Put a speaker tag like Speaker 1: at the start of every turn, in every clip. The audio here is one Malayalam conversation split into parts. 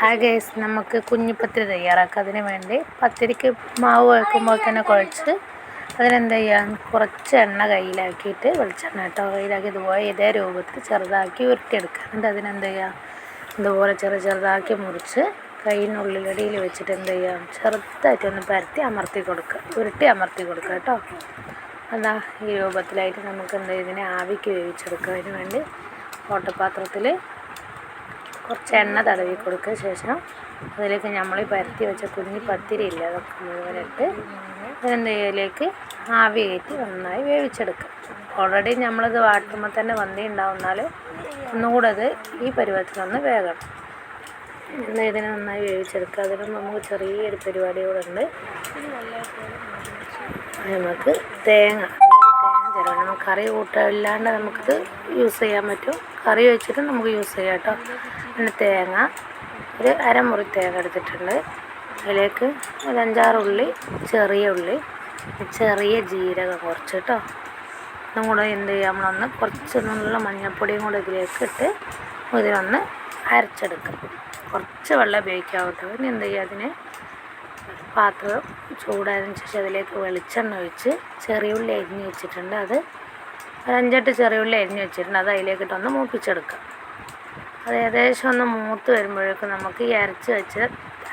Speaker 1: ഹായ് ഗേസ് നമുക്ക് കുഞ്ഞിപ്പത്തിരി തയ്യാറാക്കാം. അതിന് വേണ്ടി പത്തിരിക്ക് മാവ് കുഴക്കുമ്പോൾ തന്നെ കുഴച്ച് അതിനെന്താ ചെയ്യാം? കുറച്ച് എണ്ണ കയ്യിലാക്കിയിട്ട് വെളിച്ചെണ്ണ കേട്ടോ കയ്യിലാക്കി ഇതുപോലെ ഇതേ രൂപത്തിൽ ചെറുതാക്കി ഉരുട്ടിയെടുക്കുക എന്നിട്ട് അതിനെന്താ ചെയ്യുക ഇതുപോലെ ചെറു ചെറുതാക്കി മുറിച്ച് കയ്യിനുള്ളിലടിയിൽ വെച്ചിട്ട് എന്ത് ചെയ്യാം? ചെറുതായിട്ടൊന്ന് പരത്തി അമർത്തി കൊടുക്കുക. ഉരുട്ടി അമർത്തി കൊടുക്കുക കേട്ടോ. എന്നാൽ ഈ രൂപത്തിലായിട്ട് നമുക്ക് എന്ത് ഇതിനെ ആവിക്ക് വേവിച്ചെടുക്കുക അതിന് വേണ്ടി ഓട്ടപാത്രത്തിൽ കുറച്ച് എണ്ണ തടവി കൊടുക്കുക ശേഷം അതിലേക്ക് നമ്മൾ പരത്തി വെച്ച കുഞ്ഞി പത്തിരി ഇല്ല അതൊക്കെ മുഴുവനിട്ട് അതിന്റെ ആവി കയറ്റി നന്നായി വേവിച്ചെടുക്കുക ഓൾറെഡി നമ്മളിത് വാട്ടുമ്പോൾ തന്നെ വന്തി ഉണ്ടാവുന്നാൽ ഒന്നുകൂടെ അത് ഈ പരുവത്തിൽ ഒന്ന് വേകണം. എന്നാൽ ഇതിനെ നന്നായി വേവിച്ചെടുക്കുക. അതിനും നമുക്ക് ചെറിയൊരു പരിപാടി കൂടെ ഉണ്ട്. നമുക്ക് തേങ്ങ കറി കൂട്ടമില്ലാണ്ട് നമുക്കിത് യൂസ് ചെയ്യാൻ പറ്റും. കറി വെച്ചിട്ട് നമുക്ക് യൂസ് ചെയ്യാം കേട്ടോ. പിന്നെ തേങ്ങ. ഒരു അരമുറി തേങ്ങ എടുത്തിട്ടുണ്ട്. അതിലേക്ക് ഒരു അഞ്ചാറ് ഉള്ളി ചെറിയ ഉള്ളി ചെറിയ ജീരകം കുറച്ച് കേട്ടോ. ഇതും കൂടെ എന്ത് ചെയ്യാം? നമ്മളൊന്ന് കുറച്ച് നല്ല മഞ്ഞൾപ്പൊടിയും കൂടെ ഇതിലേക്ക് ഇട്ട് ഇതിനൊന്ന് അരച്ചെടുക്കാം. കുറച്ച് വെള്ളം ഉപയോഗിക്കാം കേട്ടോ. ഇനി എന്ത് ചെയ്യുക അതിന്? പാത്രം ചൂടായതിനു ശേഷം അതിലേക്ക് വെളിച്ചെണ്ണ ഒഴിച്ച് ചെറിയ ഉള്ളി അരിഞ്ഞ് വെച്ചിട്ടുണ്ട്. അത് ഒരു അഞ്ചെട്ട് ചെറിയുള്ളി അരിഞ്ഞ് വെച്ചിട്ടുണ്ട് അത് അതിലേക്കിട്ടൊന്ന് മൂപ്പിച്ചെടുക്കാം. അത് ഏകദേശം ഒന്ന് മൂത്ത് വരുമ്പോഴേക്കും നമുക്ക് ഈ അരച്ച് വെച്ച്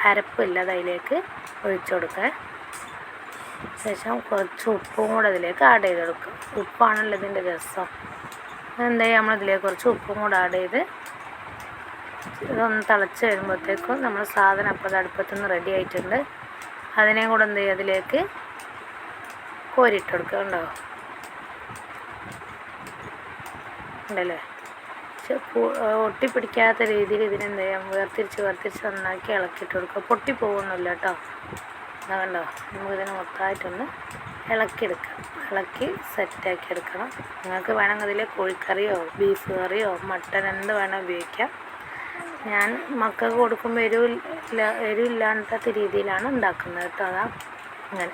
Speaker 1: അരപ്പില്ല അത് അതിലേക്ക് ഒഴിച്ചു കൊടുക്കുക ശേഷം കുറച്ച് ഉപ്പും കൂടെ അതിലേക്ക് ആഡ് ചെയ്ത് കൊടുക്കുക ഉപ്പാണല്ലോ ഇതിന്റെ രസം. എന്താ ചെയ്യുക നമ്മളിതിലേക്ക് കുറച്ച് ഉപ്പും കൂടെ ആഡ് ചെയ്ത് ഇതൊന്ന് തിളച്ച് വരുമ്പോഴത്തേക്കും നമ്മൾ സാധനം അപ്പോൾ അടുപ്പത്തുനിന്ന് റെഡി ആയിട്ടുണ്ട്. അതിനെയും കൂടെ എന്ത് ചെയ്യുക അതിലേക്ക് കോരിയിട്ട് കൊടുക്കുക ഉണ്ടോ ഉണ്ടല്ലേ? പക്ഷെ ഒട്ടിപ്പിടിക്കാത്ത രീതിയിൽ ഇതിനെന്ത് ചെയ്യാം? വേർതിരിച്ച് വേർതിരിച്ച് നന്നാക്കി ഇളക്കിയിട്ട് കൊടുക്കുക. പൊട്ടിപ്പോകുന്നില്ല കേട്ടോ. എന്നാ കണ്ടോ? നമുക്കിതിനെ മൊത്തമായിട്ടൊന്ന് ഇളക്കിയെടുക്കാം. ഇളക്കി സെറ്റാക്കി എടുക്കണം. നിങ്ങൾക്ക് വേണമെങ്കിൽ അതിൽ കോഴിക്കറിയോ ബീഫ് കറിയോ മട്ടൻ എന്ത് വേണം ഉപയോഗിക്കാം. ഞാൻ മക്കൾക്ക് കൊടുക്കുമ്പോൾ എരിവില്ല എരിവില്ലാത്ത രീതിയിലാണ് ഉണ്ടാക്കുന്നത് കേട്ടോ. അതാ അങ്ങനെ.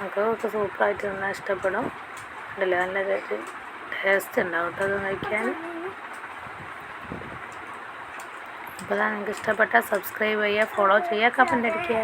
Speaker 1: മക്കൾക്കൊക്കെ സൂപ്പറായിട്ട് തിന്നാൽ ഇഷ്ടപ്പെടും. ഉണ്ടല്ലോ? നല്ല ടേസ്റ്റ് ഉണ്ടാവും കേട്ടോ അത് കഴിക്കാൻ അപ്പോൾ നിങ്ങൾക്ക് ഇഷ്ടപ്പെട്ടാൽ സബ്സ്ക്രൈബ് ചെയ്യുക ഫോളോ ചെയ്യുക കമന്റ് അടിക്കുക.